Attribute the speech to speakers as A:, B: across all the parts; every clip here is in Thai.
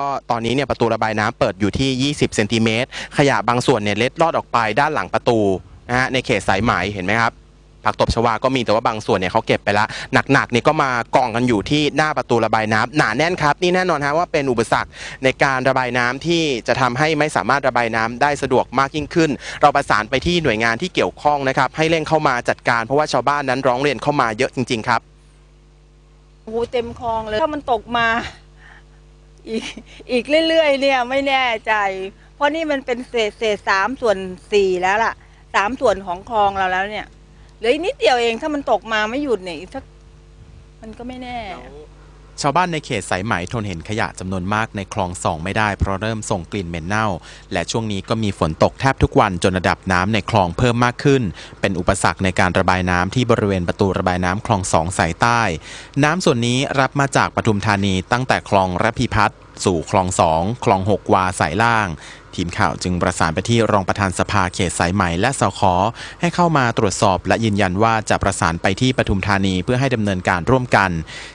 A: ก็ตอนนี้เนี่ยประตูระบายน้ำเปิดอยู่ที่ 20 เซนติเมตร ขยะบางส่วนเนี่ยเล็ดลอดออกไปด้านหลังประตูนะฮะในเขตสายไหมเห็นไหมครับผักตบชวาก็มีแต่ว่าบางส่วนเนี่ยเขาเก็บไปแล้วหนักๆเนี่ยก็มากองกันอยู่ที่หน้าประตูระบายน้ำหนาแน่นครับ นี่แน่นอนฮะว่าเป็นอุปสรรคในการระบายน้ำที่จะทำให้ไม่สามารถระบายน้ำได้สะดวกมากยิ่งขึ้น เราประสานไปที่หน่วยงานที่เกี่ยวข้องนะครับ ให้เร่งเข้ามาจัดการเพราะว่าชาวบ้านนั้นร้องเรียนเข้ามาเยอะจริง ๆ ครับ
B: โอ้เต็มคลองเลยถ้ามันตกมา อีกอีกเรื่อยๆเนี่ยไม่แน่ใจ เพราะนี่มันเป็นเศษเศษสามส่วนสี่แล้วล่ะสามส่วนของคลองเราแล้วเนี่ยเหลืออีกนิดเดียวเองถ้ามันตกมาไม่หยุดเนี่ยอีกสักมันก็ไม่แน่
A: ชาวบ้านในเขตสายไหมทนเห็นขยะจำนวนมากในคลองสองไม่ได้เพราะเริ่มส่งกลิ่นเหม็นเน่า และช่วงนี้ก็มีฝนตกแทบทุกวันจนระดับน้ำในคลองเพิ่มมากขึ้น เป็นอุปสรรคในการระบายน้ำที่บริเวณประตูระบายน้ำคลองสองสายใต้ น้ำส่วนนี้รับมาจากปทุมธานีตั้งแต่คลองระพีพัฒน์ สู่คลองสองคลองหกวาสายล่าง ทีมข่าวจึงประสานไปที่รองประธานสภาเขตสายไหม่และสคให้เข้ามาตรวจสอบและยืนยันว่าจะประสานไปที่ปทุมธานีเพื่อให้ดำเนินการร่วมกัน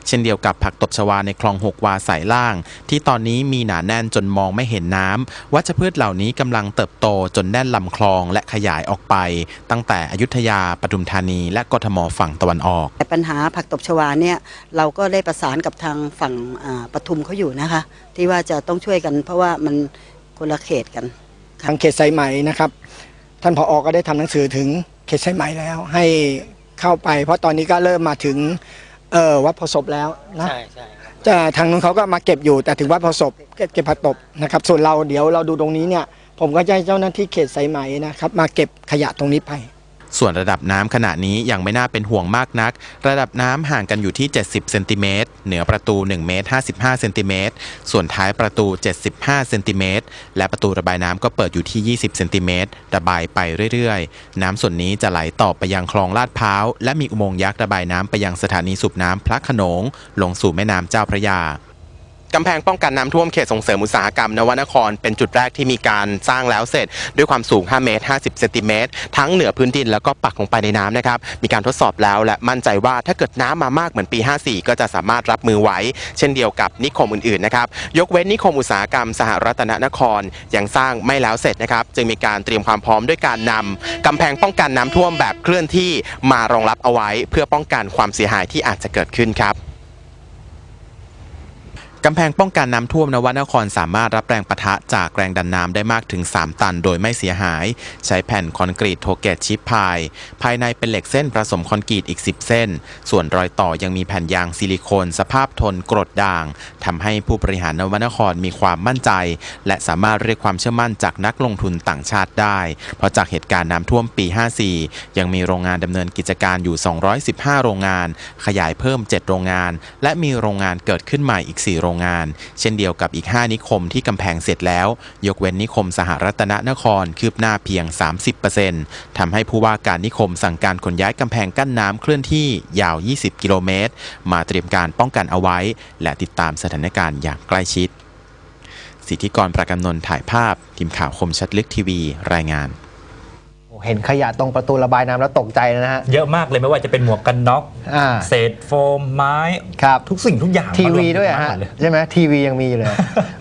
A: เช่นเดียวกับผักตบชวาในคลองหกวาสายล่าง ที่ตอนนี้มีหนาแน่นจนมองไม่เห็นน้ำวัชพืชเหล่านี้กำลังเติบโตจนแน่นลำคลองและขยายออกไป ตั้งแต่อยุธยาปทุมธานี และกทมฝั่งตะวันออก
C: แต่ปัญหาผักตบชวาเนี่ยเราก็ได้ประสานกับทางฝั่งปทุมเขาอยู่นะคะที่ว่าจะต้องช่วยกัน เพราะว่ามันคนละเขตกัน
D: ทางเขตสายไหมนะครับ ท่านผออก็ได้ทำหนังสือถึงเขตสายไหมแล้ว ให้เข้าไป เพราะตอนนี้ก็เริ่มมาถึงเออวัดพอศพแล้วนะ
E: ใช่ใช่
D: จะทางนู้นเขาก็มาเก็บอยู่ แต่ถึงวัดพอศพเก็บเก็บผักตบนะครับ ส่วนเราเดี๋ยวเราดูตรงนี้เนี่ย ผมก็จะให้เจ้าหน้าที่เขตสายไหมนะครับ มาเก็บขยะตรงนี้ไป
A: ส่วนระดับน้ำขณะนี้ยังไม่น่าเป็นห่วงมากนัก ระดับน้ำห่างกันอยู่ที่ 70 เซนติเมตร เหนือประตู 1 เมตร 55 เซนติเมตร ส่วนท้ายประตู 75 เซนติเมตร และประตูระบายน้ำก็เปิดอยู่ที่ 20 เซนติเมตร ระบายไปเรื่อยๆ น้ำส่วนนี้จะไหลต่อไปยังคลองลาดพร้าว และมีอุโมงค์ยักษ์ระบายน้ำไปยังสถานีสูบน้ำพระขนง ลงสู่แม่น้ำเจ้าพระยา กำแพงป้องกันน้ำท่วมเขตส่งเสริมอุตสาหกรรมนวนคร เป็นจุดแรกที่มีการสร้างแล้วเสร็จ ด้วยความสูง 5 เมตร 50 เซนติเมตร ทั้งเหนือพื้นดินแล้วก็ปักลงไปในน้ำนะครับ มีการทดสอบแล้วและมั่นใจว่าถ้าเกิดน้ำมามากเหมือนปี 54 ก็จะสามารถรับมือไหว เช่นเดียวกับนิคมอื่นๆนะครับ ยกเว้นนิคมอุตสาหกรรมสหรัฐนครยังสร้างไม่แล้วเสร็จนะครับ จึงมีการเตรียมความพร้อมด้วยการนำกำแพงป้องกันน้ำท่วมแบบเคลื่อนที่มารองรับเอาไว้ เพื่อป้องกันความเสียหายที่อาจจะเกิดขึ้นครับ กำแพงป้องกันน้ำท่วมนวนครสามารถรับแรงปะทะจากแรงดันน้ำได้มากถึง 3 ตันโดยไม่เสียหาย ใช้แผ่นคอนกรีตโทเกตชิปพาย ภายในเป็นเหล็กเส้นผสมคอนกรีตอีก 10 เส้น ส่วนรอยต่อยังมีแผ่นยางซิลิโคน สภาพทนกรดด่างทำให้ผู้บริหารนวนครมีความมั่นใจ และสามารถเรียกความเชื่อมั่นจากนักลงทุนต่างชาติได้ เพราะจากเหตุการณ์น้ำท่วมปี 54 ยังมีโรงงานดำเนินกิจการอยู่ 215 โรงงาน ขยายเพิ่ม 7 โรงงาน และมีโรงงานเกิดขึ้นใหม่อีก 4 โรงงาน เช่นเดียวกับอีก 5 นิคมที่กำแพงเสร็จแล้ว ยกเว้นนิคมสหรัฐนนครคืบหน้าเพียง 30%ทำให้ผู้ว่าการนิคมสั่งการขนย้ายกำแพงกั้นน้ำเคลื่อนที่ยาว 20 กิโลเมตร มาเตรียมการป้องกันเอาไว้ และติดตามสถานการณ์อย่างใกล้ชิด สิทธิกรประกำนนถ่ายภาพ ทีมข่าวคมชัดลึกทีวี รายงาน
E: เห็นขยะตรงประตูระบายน้ำแล้วตกใจนะฮะ
F: เยอะมากเลยไม่ว่าจะเป็นหมวกกันน็อก
E: อ่า
F: เศษโฟมไม้
E: ครับ
F: ทุกสิ่งทุกอย่าง
E: ทีวีด้วย
F: มาร
E: อะ
F: ม
E: ฮะ
F: กันหมดเลย
E: ใช่ไหมทีวียังมีอยู่เลย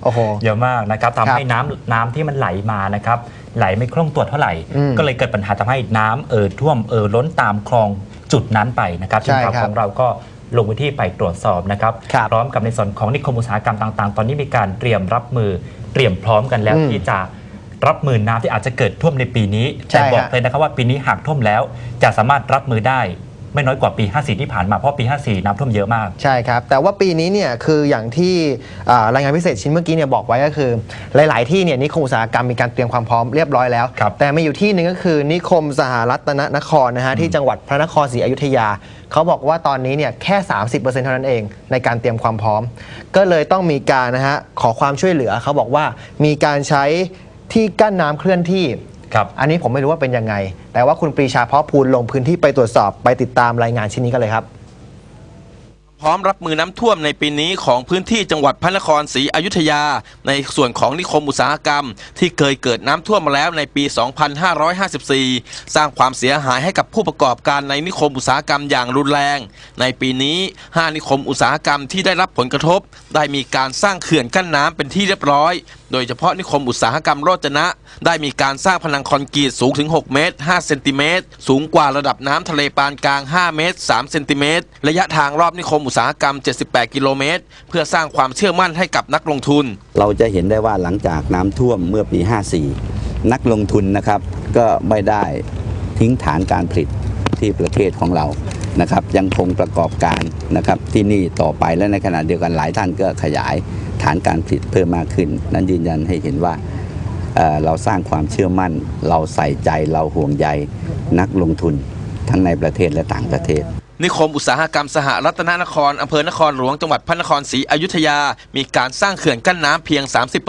E: โอ้โห
F: เยอะมากนะครับ
E: ครั
F: ทำ
E: บ
F: ให้น้ำน้ำที่มันไหลมานะครับ ไหลไม่คล่องตัวเท่าไหร่
E: อืม
F: ก็เลยเกิดปัญหาทำให้น้ำเอ่อท่วมเอ่อล้นตามคลองจุดนั้นไปนะครับ
E: ใช่
F: ทีมข่าว
E: ครับ
F: ของเราก็ลงพื้นที่ไปตรวจสอบนะครับ
E: ครับ
F: พร้อมกับในส่วนของนิคมอุตสาหกรรมต่าง ๆ ตอนนี้มีการเตรียมรับมือเตรียมพร้อมกันแล้ว
E: อืม
F: ที่จะ รับมือน้ำที่อาจจะเกิดท่วมในปีนี้
E: ใช่
F: แต่บอก
E: ฮะ
F: เลยนะครับว่าปีนี้หากท่วมแล้ว จะสามารถรับมือได้ไม่น้อยกว่าปี 54 ที่ผ่านมาเพราะปี 54 น้ำท่วมเยอะมาก
E: ใช่ครับ แต่ว่าปีนี้เนี่ยคืออย่างที่อ่ารายงานพิเศษชิ้นเมื่อกี้เนี่ยบอกไว้ก็คือ หลาย ๆ ที่เนี่ยนิคมอุตสาหกรรมมีการเตรียมความพร้อมเรียบร้อยแล้ว
F: ครับ
E: แต่มีอยู่ที่หนึ่งก็คือนิคมสหรัฐนครนะฮะที่จังหวัดพระนครศรีอยุธยา เขาบอกว่าตอนนี้เนี่ยแค่ 30%เท่านั้นเองในการเตรียมความพร้อม ก็เลยต้องมีการนะฮะขอความช่วยเหลือเขาบอกว่ามีการใช้ ที่กั้นน้ำเคลื่อนที่
F: ครับ
E: อันนี้ผมไม่รู้ว่าเป็นยังไง แต่ว่าคุณปรีชาเพาะพูลลงพื้นที่ไปตรวจสอบไปติดตามรายงานชิ้นนี้กันเลยครับ
A: พ
G: พร้อมรับมือน้ำท่วมในปีนี้ของพื้นที่จังหวัดพระนครศรีอยุธยา ในส่วนของนิคมอุตสาหกรรม ที่เคยเกิดน้ำท่วมมาแล้วในปี 2554 สร้างความเสียหายให้กับผู้ประกอบการในนิคมอุตสาหกรรมอย่างรุนแรง ในปีนี้ 5 นิคมอุตสาหกรรมที่ได้รับผลกระทบ ได้มีการสร้างเขื่อนกั้นน้ำเป็นที่เรียบร้อยโดยเฉพาะนิคมอุตสาหกรรมโรจนะ ได้มีการสร้างพนังคอนกรีตสูงถึง 6 เมตร 5 เซนติเมตร สูงกว่าระดับน้ำทะเลปานกลาง 5 เมตร 3 เซนติเมตร ระยะทางรอบนิคมอุตสาหกรรม 78 กิโลเมตร เพื่อสร้างความเชื่อมั่นให้กับนักลงทุน
H: เราจะเห็นได้ว่าหลังจากน้ำท่วมเมื่อปี 54 นักลงทุนนะครับก็ไม่ได้ทิ้งฐานการผลิตที่ประเทศของเรา นะครับยังคงประกอบการนะครับที่นี่ต่อไปและในขณะเดียวกันหลายท่านก็ขยายฐานการผลิตเพิ่มมากขึ้น นั้นยืนยันให้เห็นว่าเเราสร้างความเชื่อมั่น เราใส่ใจเราห่วงใยนักลงทุนทั้งในประเทศและต่างประเทศ
G: นิคมอุตสาหกรรมสหรัตนนครอำเภอนครหลวงจังหวัดพระนครศรีอยุธยา มีการสร้างเขื่อนกั้นน้ำเพียง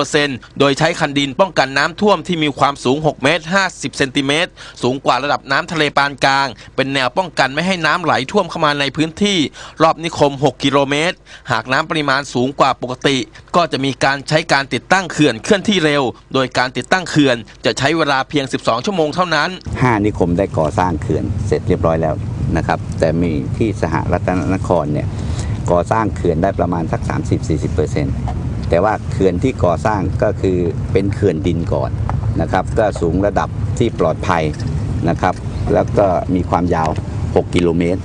G: 30%โดยใช้คันดินป้องกันน้ำท่วมที่มีความสูง 6 เมตร 50 เซนติเมตร สูงกว่าระดับน้ำทะเลปานกลาง เป็นแนวป้องกันไม่ให้น้ำไหลท่วมเข้ามาในพื้นที่ รอบนิคม 6 กิโลเมตร หากน้ำปริมาณสูงกว่าปกติ ก็จะมีการใช้การติดตั้งเขื่อนเคลื่อนที่เร็ว โดยการติดตั้งเขื่อนจะใช้เวลาเพียง 12 ชั่วโมงเท่านั้น
H: 5 นิคมได้ก่อสร้างเขื่อนเสร็จเรียบร้อยแล้ว นะครับ แต่มีที่สหรัฐนครเนี่ยก่อสร้างเขื่อนได้ประมาณสัก 30-40%แต่ว่าเขื่อนที่ก่อสร้างก็คือเป็นเขื่อนดินก่อนนะครับ ก็สูงระดับที่ปลอดภัยนะครับ แล้วก็มีความยาว 6 กิโลเมตร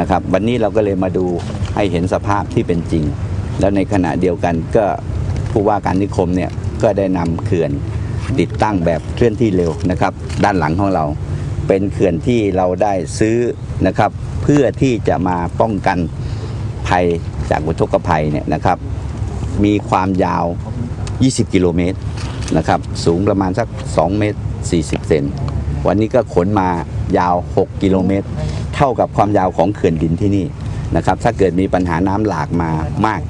H: นะครับ วันนี้เราก็เลยมาดูให้เห็นสภาพที่เป็นจริง แล้วในขณะเดียวกันก็ผู้ว่าการนิคมเนี่ยก็ได้นำเขื่อนติดตั้งแบบเคลื่อนที่เร็วนะครับ ด้านหลังของเรา เป็นเขื่อนที่เราได้ซื้อนะครับ เพื่อที่จะมาป้องกันภัยจากอุทกภัยเนี่ยนะครับ มีความยาว 20 กิโลเมตรนะครับ สูงประมาณสัก 2 เมตร 40 เซนวันนี้ก็ขนมายาว 6 กิโลเมตร เท่ากับความยาวของเขื่อนดินที่นี่นะครับ ถ้าเกิดมีปัญหาน้ำหลากมามาก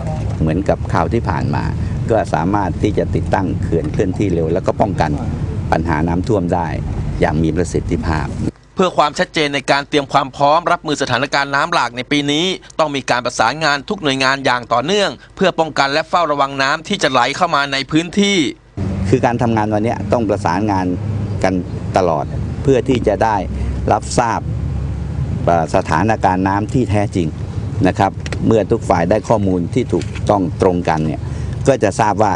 H: เหมือนกับคราวที่ผ่านมา ก็สามารถที่จะติดตั้งเขื่อนเคลื่อนที่เร็ว แล้วก็ป้องกันปัญหาน้ำท่วมได้ อย่างมีประสิทธิภาพ
G: เพื่อความชัดเจนในการเตรียมความพร้อมรับมือสถานการณ์น้ำหลากในปีนี้ ต้องมีการประสานงานทุกหน่วยงานอย่างต่อเนื่อง เพื่อป้องกันและเฝ้าระวังน้ำที่จะไหลเข้ามาในพื้นที่
H: คือการทำงานวันเนี้ยต้องประสานงานกันตลอด เพื่อที่จะได้รับทราบเอ่อสถานการณ์น้ำที่แท้จริงนะครับ เมื่อทุกฝ่ายได้ข้อมูลที่ถูกต้องตรงกันเนี่ยก็จะทราบว่า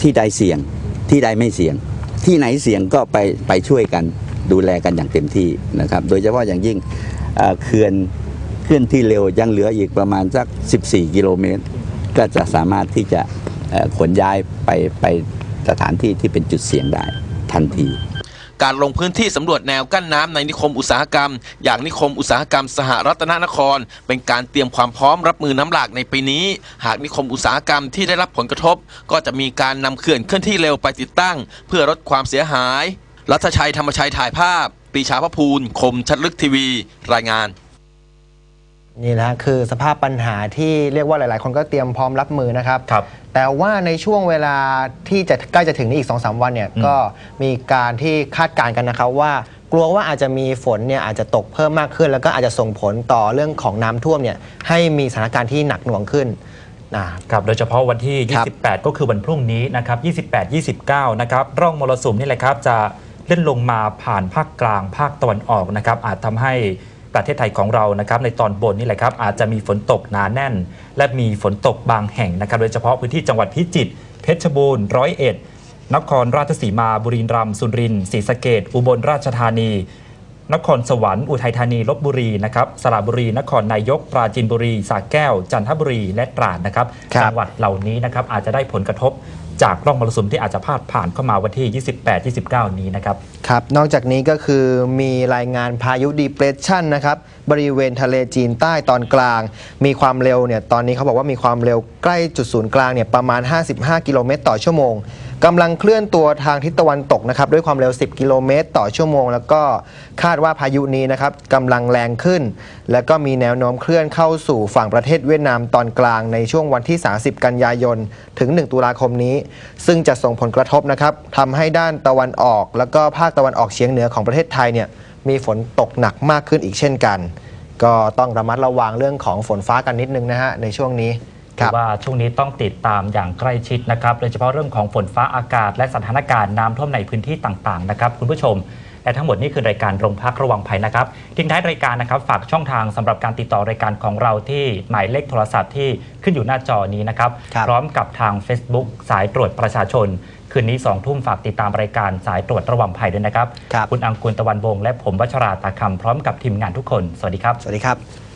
H: ที่ใดเสี่ยงที่ใดไม่เสี่ยง ที่ไหนเสี่ยงก็ไปไปช่วยกันดูแลกันอย่างเต็มที่นะครับ โดยเฉพาะอย่างยิ่งเอ่อเขื่อนเคลื่อนที่เร็วยังเหลืออีกประมาณสัก 14 กิโลเมตร ก็จะสามารถที่จะขนย้ายไปไปสถานที่ที่เป็นจุดเสี่ยงได้ทันที
G: การลงพื้นที่สำรวจแนวกั้นน้ำในนิคมอุตสาหกรรม อย่างนิคมอุตสาหกรรมสหรัตนนคร เป็นการเตรียมความพร้อมรับมือน้ำหลากในปีนี้ หากนิคมอุตสาหกรรมที่ได้รับผลกระทบ ก็จะมีการนำเขื่อนเคลื่อนที่เร็วไปติดตั้ง เพื่อลดความเสียหาย รัฐชัยธรรมชัยถ่ายภาพปีชาพภูลคมชัดลึกทีวี รายงาน
E: นี่แหละคือสภาพปัญหาที่เรียกว่าหลาย ๆ คนก็เตรียมพร้อมรับมือนะครับ
F: ครับ
E: แต่ว่าในช่วงเวลาที่จะใกล้จะถึงนี้อีก2อสวันเนี่ย
F: อืม
E: ก็มีการที่คาดการณ์กันนะครับว่ากลัวว่าอาจจะมีฝนเนี่ยอาจจะตกเพิ่มมากขึ้น แล้วก็อาจจะส่งผลต่อเรื่องของน้ำท่วมเนี่ยให้มีสถานการณ์ที่หนักหน่วงขึ้นนะ
F: ครับโดยเฉพาะวันที่
E: ครับ
F: 28 ก็คือวันพรุ่งนี้นะครับ 28 29 นะครับร่องมรสุมนี่แหละครับจะเลื่อนลงมาผ่านภาคกลางภาคตะวันออกนะครับอาจทำให้ ประเทศไทยของเรานะครับในตอนบนนี่แหละครับอาจจะมีฝนตกหนาแน่น และมีฝนตกบางแห่งนะครับโดยเฉพาะพื้นที่จังหวัดพิจิตรเพชรบูรณ์ร้อยเอ็ดนครราชสีมา บุรีรัมย์สุรินทร์ศรีสะเกดอุบลราชธานี นครสวรรค์อุทัยธานีลบบุรีนะครับสระบุรี นครนายก ปราจีนบุรีสระแก้ว จันทบุรีและตราดนะครับ
E: ครับ
F: จังหวัดเหล่านี้นะครับอาจจะได้ผลกระทบจากร่องมรสุมที่อาจจะพาดผ่านเข้ามาวันที่ 28 29 นี้นะครับ
E: ครับ นอกจากนี้ก็คือมีรายงานพายุดีเพรสชันนะครับ บริเวณทะเลจีนใต้ตอนกลาง มีความเร็วเนี่ย ตอนนี้เขาบอกว่ามีความเร็วใกล้จุดศูนย์กลางเนี่ยประมาณ 55 กิโลเมตรต่อชั่วโมง กำลังเคลื่อนตัวทางทิศตะวันตกนะครับด้วยความเร็ว 10 กิโลเมตร ต่อชั่วโมง แล้วก็คาดว่าพายุนี้นะครับกำลังแรงขึ้น แล้วก็มีแนวโน้มเคลื่อนเข้าสู่ฝั่งประเทศเวียดนามตอนกลางในช่วงวันที่ 30 กันยายน ถึง 1 ตุลาคมนี้ ซึ่งจะส่งผลกระทบนะครับทำให้ด้านตะวันออก แล้วก็ภาคตะวันออกเฉียงเหนือของประเทศไทยเนี่ยมีฝนตกหนักมากขึ้นอีกเช่นกัน ก็ต้องระมัดระวังเรื่องของฝนฟ้ากันนิดนึงนะฮะในช่วงนี้
F: ถื
E: รั
F: อบว่าช่วงนี้ต้องติดตามอย่างใกล้ชิดนะครับโดยเฉพาะเรื่องของฝนฟ้าอากาศ และสถานการณ์น้ำท่วมในพื้นที่ต่างๆนะครับคุณผู้ชมและทั้งหมดนี่คือรายการโรงพักระวังภัยนะครับทิ้งท้ายรายการนะครับ ฝากช่องทางสำหรับการติดต่อรายการของเราที่หมายเลขโทรศัพท์ที่ขึ้นอยู่หน้าจอนี้นะครับ
E: ครับ
F: พร้อมกับทาง Facebook สายตรวจประชาชน คืนนี้สองทุ่มฝากติดตามรายการสายตรวจระวังภัยด้วยนะครับ
E: ครับ
F: คุณอังกูลตะวันวงศ์และผมวัชราตาคำพร้อมกับทีมงานทุกคน สวัสดีครับ
E: สวัสดีครับ